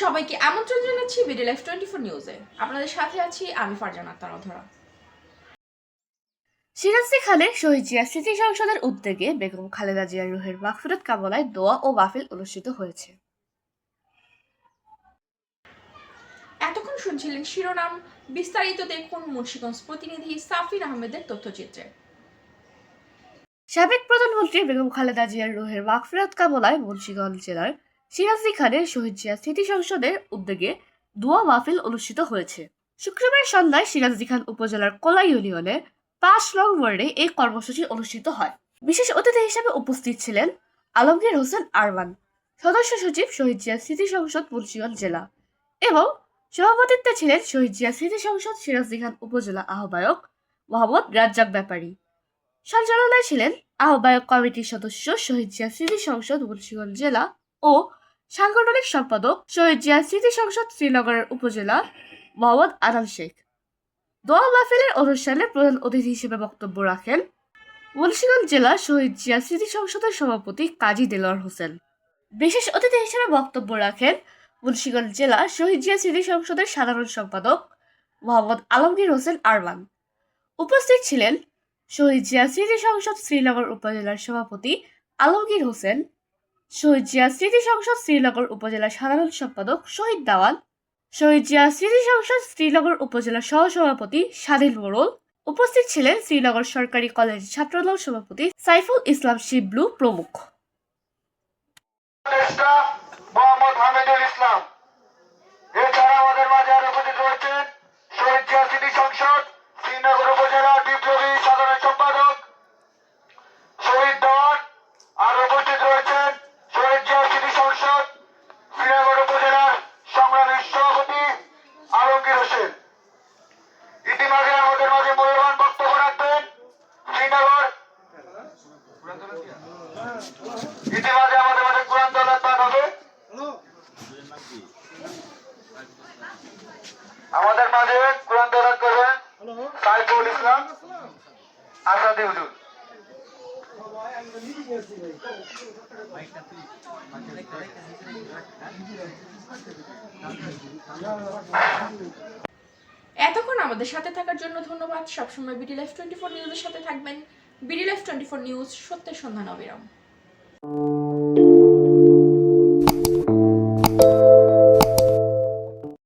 সবাইকে আমন্ত্রণ জানাচ্ছি বিডি লাইফ টোয়েন্টি ফোর নিউজে আপনাদের সাথে আছি আমি ফারজানা আক্তার অধরা। সিরাজদি খানের শহীদ জিয়া স্মৃতি সংসদের উদ্যোগে বেগম খালেদা জিয়ার রুহের মাগফিরাত কামনায় দোয়া ও মাহফিল অনুষ্ঠিত হয়েছে। এতক্ষণ শুনছিলেন শিরোনাম বিস্তারিত দেখুন মুন্সিগঞ্জ প্রতিনিধি সাফির আহমেদের তথ্যচিত্রে। সাবেক প্রধানমন্ত্রী বেগম খালেদা জিয়ার রুহের মাগফিরাত কামনায় মুন্সিগঞ্জ জেলার সিরাজদি খানের শহীদ জিয়া স্মৃতি সংসদের উদ্যোগে দোয়া মাহফিল অনুষ্ঠিত হয়েছে। শুক্রবার সন্ধ্যায় সিরাজদি খান উপজেলার কোলা ইউনিয়নে পাঁচ নং ওয়ার্ডে এই কর্মসূচি অনুষ্ঠিত হয়। বিশেষ অতিথি হিসেবে উপস্থিত ছিলেন আলমগীর হোসেন আরমান, সদস্য সচিব শহীদ জিয়া স্মৃতি সংসদ মুন্সিগঞ্জ জেলা এবং সভাপতিত্বে ছিলেন শহীদ জিয়া স্মৃতি সংসদ সিরাজদি খান উপজেলা আহ্বায়ক মোহাম্মদ রাজ্জাক ব্যাপারী। সঞ্চালনায় ছিলেন আহ্বায়ক কমিটির সদস্য শহীদ জিয়া স্মৃতি সংসদ মুন্সিগঞ্জ জেলা ও সাংগঠনিক সম্পাদক শহীদ জিয়া স্মৃতি সংসদ শ্রীনগরের উপজেলা মোহাম্মদ আনাল শেখ। দোয়া মাহফিলের অনুষ্ঠানে প্রধান অতিথি হিসেবে বক্তব্য রাখেন মুন্সিগঞ্জ জেলা শহীদ জিয়া স্মৃতি সংসদের সভাপতি কাজী দেলোয়ার হোসেন। বিশেষ অতিথি হিসেবে বক্তব্য রাখেন মুন্সিগঞ্জ জেলা শহীদ জিয়া স্মৃতি সংসদের সাধারণ সম্পাদক মোহাম্মদ আলমগীর হোসেন আরমান। উপস্থিত ছিলেন শহীদ জিয়া স্মৃতি সংসদ শ্রীনগর উপজেলার সভাপতি আলমগীর হোসেন শহীদ জিয়া স্মৃতি সংসদ শ্রীনগর উপজেলা সাধারণ সম্পাদক শহীদ দাওয়াল, শহীদ জিয়া স্মৃতি সংসদ শ্রীনগর উপজেলা সহসভাপতি স্বাধীন মোড়ল, উপস্থিত ছিলেন শ্রীনগর সরকারি কলেজ ছাত্রদল সভাপতি সাইফুল ইসলাম শিবলু প্রমুখ। উপস্থিত রয়েছেন শহীদ জিয়া স্মৃতি সংসদ, শ্রীনগর উপজেলা আমাদের মাঝে কোরআন দলাত করবেন সাইফুল ইসলাম, আসাদি হুজুর। এতক্ষণ আমাদের সাথে থাকার জন্য ধন্যবাদ। সবসময় বিডি লাইফ টোয়েন্টি ফোর নিউজের সাথে থাকবেন। BD life twenty four news সত্যের সন্ধান অবিরাম।